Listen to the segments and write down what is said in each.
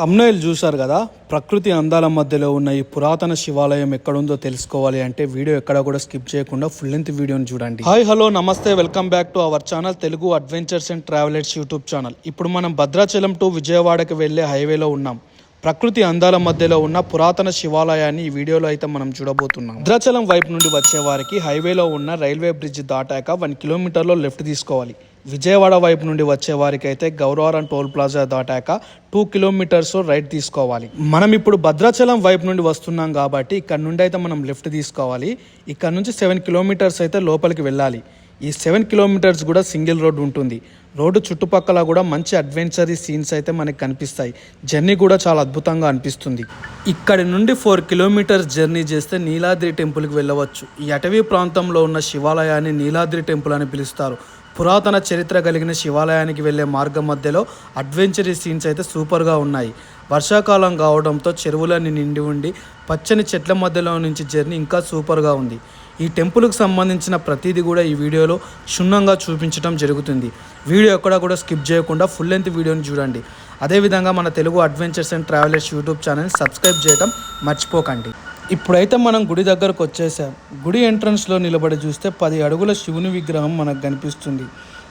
Thumbnail చూశారు కదా? ప్రకృతి అందాల మధ్యలో ఉన్న ఈ పురాతన శివాలయం ఎక్కడుందో తెలుసుకోవాలి అంటే వీడియో ఎక్కడ కూడా స్కిప్ చేయకుండా ఫుల్ లెంత్ వీడియోని చూడండి. హాయ్ హలో నమస్తే welcome back to our channel Telugu adventures and travelers YouTube channel. ఇప్పుడు మనం భద్రాచలం టు విజయవాడకి వెళ్ళే హైవేలో ఉన్నాం. ప్రకృతి అందాల మధ్యలో ఉన్న పురాతన శివాలయాన్ని ఈ వీడియోలో అయితే మనం చూడబోతున్నాం. భద్రాచలం వైపు నుండి వచ్చే వారికి హైవేలో ఉన్న రైల్వే బ్రిడ్జ్ దాటాక వన్ కిలోమీటర్లో లెఫ్ట్ తీసుకోవాలి. విజయవాడ వైపు నుండి వచ్చే వారికి అయితే గౌరవరం టోల్ ప్లాజా దాటాక టూ కిలోమీటర్స్ రైట్ తీసుకోవాలి. మనం ఇప్పుడు భద్రాచలం వైపు నుండి వస్తున్నాం కాబట్టి ఇక్కడ నుండి అయితే మనం లెఫ్ట్ తీసుకోవాలి. ఇక్కడ నుంచి సెవెన్ కిలోమీటర్స్ అయితే లోపలికి వెళ్ళాలి. ఈ సెవెన్ కిలోమీటర్స్ కూడా సింగిల్ రోడ్ ఉంటుంది. రోడ్డు చుట్టుపక్కల కూడా మంచి అడ్వెంచరీ సీన్స్ అయితే మనకి కనిపిస్తాయి. జర్నీ కూడా చాలా అద్భుతంగా అనిపిస్తుంది. ఇక్కడి నుండి ఫోర్ కిలోమీటర్స్ జర్నీ చేస్తే నీలాద్రి టెంపుల్కి వెళ్ళవచ్చు. ఈ అటవీ ప్రాంతంలో ఉన్న శివాలయాన్ని నీలాద్రి టెంపుల్ అని పిలుస్తారు. పురాతన చరిత్ర కలిగిన శివాలయానికి వెళ్ళే మార్గం మధ్యలో అడ్వెంచరీ సీన్స్ అయితే సూపర్గా ఉన్నాయి. వర్షాకాలం కావడంతో చెరువులన్నీ నిండి ఉండి పచ్చని చెట్ల మధ్యలో నుంచి జర్నీ ఇంకా సూపర్గా ఉంది. ఈ టెంపుల్కి సంబంధించిన ప్రతిదీ కూడా ఈ వీడియోలో క్షుణ్ణంగా చూపించడం జరుగుతుంది. వీడియో ఎక్కడా కూడా స్కిప్ చేయకుండా ఫుల్ లెంత్ వీడియోని చూడండి. అదేవిధంగా మన Telugu adventures and travelers YouTube channel subscribe చేయడం మర్చిపోకండి. ఇప్పుడైతే మనం గుడి దగ్గరకు వచ్చేసాం. గుడి ఎంట్రన్స్లో నిలబడి చూస్తే పది అడుగుల శివుని విగ్రహం మనకు కనిపిస్తుంది.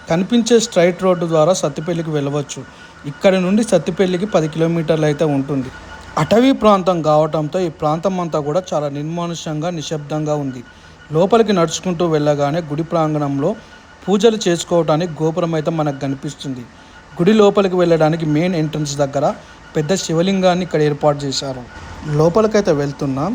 కనిపించే స్ట్రైట్ రోడ్డు ద్వారా సత్తిపల్లికి వెళ్ళవచ్చు. ఇక్కడి నుండి సత్తిపల్లికి పది కిలోమీటర్లు అయితే ఉంటుంది. అటవీ ప్రాంతం కావటంతో ఈ ప్రాంతం అంతా కూడా చాలా నిర్మానుష్యంగా నిశ్శబ్దంగా ఉంది. లోపలికి నడుచుకుంటూ వెళ్ళగానే గుడి ప్రాంగణంలో పూజలు చేసుకోవడానికి గోపురం అయితే మనకు కనిపిస్తుంది. గుడి లోపలికి వెళ్ళడానికి మెయిన్ ఎంట్రన్స్ దగ్గర పెద్ద శివలింగాన్ని ఇక్కడ ఏర్పాటు చేశారు. లోపలికైతే వెళ్తున్నాం.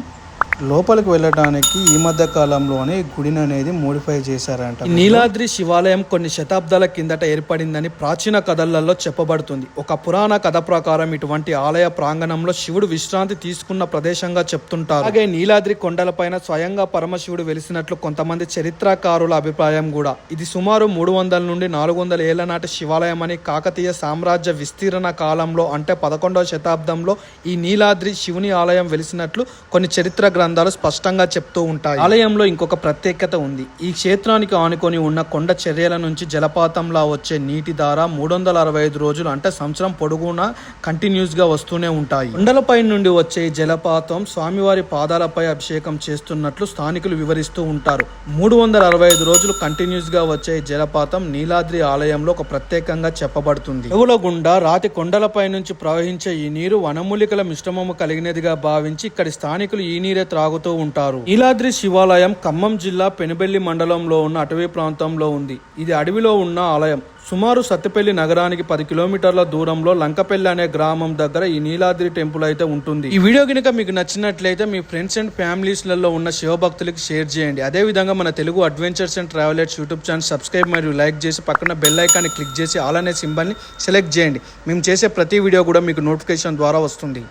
లోపలికి వెళ్ళడానికి ఈ మధ్య కాలంలోనే గుడిని అనేది మోడిఫై చేశారంట. నీలాద్రి శివాలయం కొన్ని శతాబ్దాల కిందట ఏర్పడిందని ప్రాచీన కథలలో చెప్పబడుతుంది. ఒక పురాణ కథ ప్రకారం ఇటువంటి ఆలయ ప్రాంగణంలో శివుడు విశ్రాంతి తీసుకున్న ప్రదేశంగా చెప్తుంటారు. అలాగే నీలాద్రి కొండలపైన స్వయంగా పరమశివుడు వెలిసినట్లు కొంతమంది చరిత్రకారుల అభిప్రాయం కూడా. ఇది సుమారు మూడు వందల నుండి నాలుగు వందల ఏళ్ళ నాటి శివాలయం అని కాకతీయ సామ్రాజ్య విస్తీర్ణ కాలంలో అంటే పదకొండవ శతాబ్దంలో ఈ నీలాద్రి శివుని ఆలయం వెలిసినట్లు కొన్ని చరిత్ర గ్రంథాలు స్పష్టంగా చెప్తూ ఉంటాయి. ఆలయంలో ఇంకొక ప్రత్యేకత ఉంది. ఈ క్షేత్రానికి ఆనుకొని ఉన్న కొండ చర్యల నుంచి జలపాతంలా వచ్చే నీటి ధార మూడు వందల అరవై ఐదు రోజులు అంటే సంవత్సరం పొడుగునా కంటిన్యూస్గా వస్తూనే ఉంటాయి. కొండలపై నుండి వచ్చే జలపాతం స్వామివారి పాదాలపై అభిషేకం చేస్తున్నట్లు స్థానికులు వివరిస్తూ ఉంటారు. మూడు వందల అరవై ఐదు రోజులు కంటిన్యూస్గా వచ్చే జలపాతం నీలాద్రి ఆలయంలో ఒక ప్రత్యేకంగా చెప్పబడుతుంది. చెవుల గుండా రాతి కొండలపై నుంచి ప్రవహించే ఈ నీరు వనమూలికల మిశ్రమము కలిగినదిగా భావించి ఇక్కడి స్థానికులు ఈ నీరే త్రాగుతూ ఉంటారు. నీలాద్రి శివాలయం ఖమ్మం జిల్లా పెనుబెల్లి మండలంలో ఉన్న అటవీ ప్రాంతంలో ఉంది. ఇది అడవిలో ఉన్న ఆలయం. సుమారు సత్తిపల్లి నగరానికి పది కిలోమీటర్ల దూరంలో లంకపల్లి అనే గ్రామం దగ్గర ఈ నీలాద్రి టెంపుల్ అయితే ఉంటుంది. ఈ వీడియో కనుక మీకు నచ్చినట్లయితే మీ ఫ్రెండ్స్ అండ్ ఫ్యామిలీస్లలో ఉన్న శివభక్తులకి షేర్ చేయండి. అదే విధంగా మన Telugu adventures and travelers YouTube channel subscribe మరియు లైక్ చేసి పక్కన బెల్ ఐకాన్ని క్లిక్ చేసి ఆల్ అనే సింబల్ని సెలెక్ట్ చేయండి. మేము చేసే ప్రతి వీడియో కూడా మీకు నోటిఫికేషన్ ద్వారా వస్తుంది.